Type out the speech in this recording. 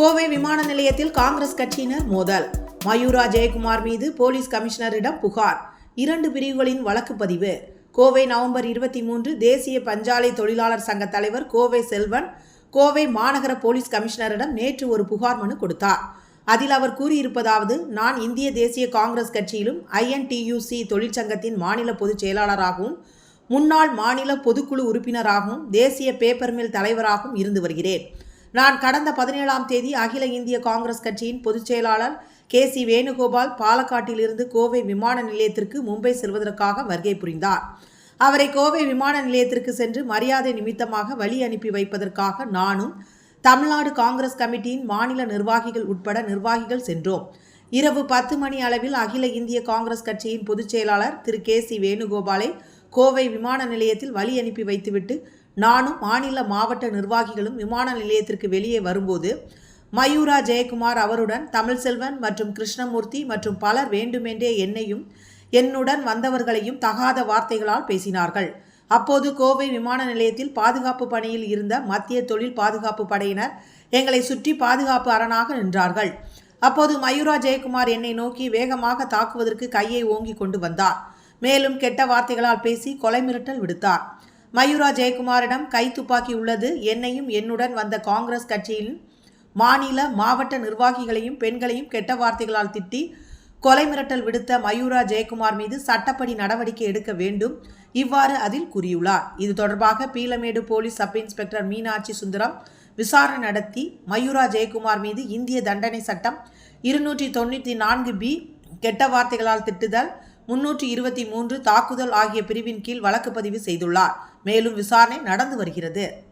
கோவை விமான நிலையத்தில் காங்கிரஸ் கட்சியினர் மோதல். மயூரா ஜெயக்குமார் மீது போலீஸ் கமிஷனரிடம் புகார். இரண்டு பிரிவுகளின் வழக்கு பதிவு. கோவை நவம்பர் இருபத்தி மூன்று தேசிய பஞ்சாலை தொழிலாளர் சங்க தலைவர் கோவை செல்வன் கோவை மாநகர போலீஸ் கமிஷனரிடம் நேற்று ஒரு புகார் மனு கொடுத்தார். அதில் அவர் கூறியிருப்பதாவது நான் இந்திய தேசிய காங்கிரஸ் கட்சியிலும் ஐஎன்டியூசி தொழிற்சங்கத்தின் மாநில பொதுச் செயலாளராகவும் முன்னாள் மாநில பொதுக்குழு உறுப்பினராகவும் தேசிய பேப்பர் மில் தலைவராகவும் இருந்து வருகிறேன். நான் கடந்த பதினேழாம் தேதி அகில இந்திய காங்கிரஸ் கட்சியின் பொதுச் செயலாளர் கே சி வேணுகோபால் பாலக்காட்டிலிருந்து கோவை விமான நிலையத்திற்கு மும்பை செல்வதற்காக வருகை புரிந்தார். அவரை கோவை விமான நிலையத்திற்கு சென்று மரியாதை நிமித்தமாக வழி அனுப்பி வைப்பதற்காக நானும் தமிழ்நாடு காங்கிரஸ் கமிட்டியின் மாநில நிர்வாகிகள் உட்பட நிர்வாகிகள் சென்றோம். இரவு பத்து மணி அளவில் அகில இந்திய காங்கிரஸ் கட்சியின் பொதுச் செயலாளர் திரு கே சி வேணுகோபாலை கோவை விமான நிலையத்தில் வழி அனுப்பி வைத்துவிட்டு நானும் மாநில மாவட்ட நிர்வாகிகளும் விமான நிலையத்திற்கு வெளியே வரும்போது மயூரா ஜெயக்குமார் அவருடன் தமிழ்செல்வன் மற்றும் கிருஷ்ணமூர்த்தி மற்றும் பலர் வேண்டுமென்றே என்னையும் என்னுடன் வந்தவர்களையும் தகாத வார்த்தைகளால் பேசினார்கள். அப்போது கோவை விமான நிலையத்தில் பாதுகாப்பு பணியில் இருந்த மத்திய தொழில் பாதுகாப்பு படையினர் எங்களை சுற்றி பாதுகாப்பு அரணாக நின்றார்கள். அப்போது மயூரா ஜெயக்குமார் என்னை நோக்கி வேகமாக தாக்குவதற்கு கையை ஓங்கி கொண்டு வந்தார். மேலும் கெட்ட வார்த்தைகளால் பேசி கொலை மிரட்டல் விடுத்தார். மயூரா ஜெயக்குமாரிடம் கை துப்பாக்கி உள்ளது. என்னையும் என்னுடன் வந்த காங்கிரஸ் கட்சியின் மாநில மாவட்ட நிர்வாகிகளையும் பெண்களையும் கெட்ட வார்த்தைகளால் திட்டி கொலை மிரட்டல் விடுத்த மயூரா ஜெயக்குமார் மீது சட்டப்படி நடவடிக்கை எடுக்க வேண்டும். இவ்வாறு அதில் கூறியுள்ளார். இது தொடர்பாக Peelamedu police sub inspector Meenakshi Sundaram விசாரணை நடத்தி மயூரா ஜெயக்குமார் மீது இந்திய தண்டனை சட்டம் இருநூற்றி தொண்ணூற்றி நான்கு பி கெட்ட வார்த்தைகளால் திட்டுதல் முன்னூற்றி இருபத்தி மூன்று தாக்குதல் ஆகிய பிரிவின் கீழ் வழக்கு பதிவு செய்துள்ளார். மேலும் விசாரணை நடந்து வருகிறது.